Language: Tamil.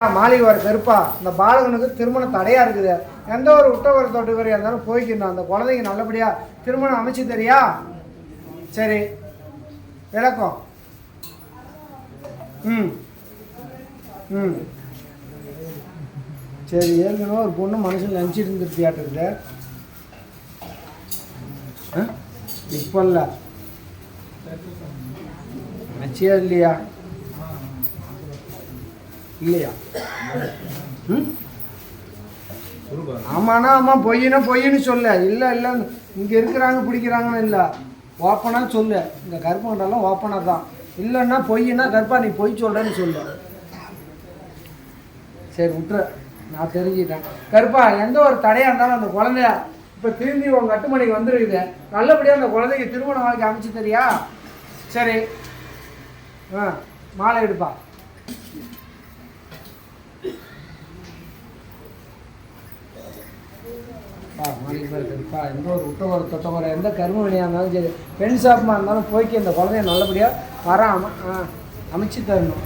மாளிகை வர கருப்பா இந்த பாலகனுக்கு திருமணம் தடையா இருக்குது. எந்த ஒரு உட்டவர தொட்டுவரையா இருந்தாலும் போய்க்கணும் அந்த குழந்தைங்க நல்லபடியா திருமணம் அமைச்சு தெரியா? சரி. விளக்கம். ம். ம். சரி ஏற்கனவே ஒரு பொண்ணு மனசில் நினச்சிட்டு இருந்துருப்பியாட்டு இப்போ இல்லை. நினச்சியா இல்லையா? இல்லையா? ம்? ஆமாண்ணா ஆமாம் பொய்யினா பொய்ன்னு சொல்ல. இல்லை இல்லை இங்கே இருக்கிறாங்க பிடிக்கிறாங்கன்னு இல்லை? ஓப்பனாக சொல்லு. இந்த கருப்பங்கண்டெல்லாம் ஓப்பனாக தான். இல்லைன்னா பொய்னா கருப்பா நீ பொய் சொல்கிறேன்னு சொல்லு. சரி விட்டுற நான் தெரிஞ்சுக்கிட்டேன். கருப்பா எந்த ஒரு தடையாக இருந்தாலும் அந்த குழந்தைய இப்போ திரும்பி உங்கள் கட்டுமணிக்கு வந்துருக்குது. நல்லபடியாக அந்த குழந்தைக்கு திருமண வாழ்க்கை அமைச்சு தரியா? சரி. ஆ மாலை எடுப்பா. பா மாளிகை எந்த ஒரு விட்ட ஒரு தொட்ட ஒரு எந்த கரும வழியாக இருந்தாலும் சரி பெண் ஷாப்புமா இருந்தாலும் போய்க்கு இந்த குழந்தைய நல்லபடியாக வர அம அமைச்சு தரணும்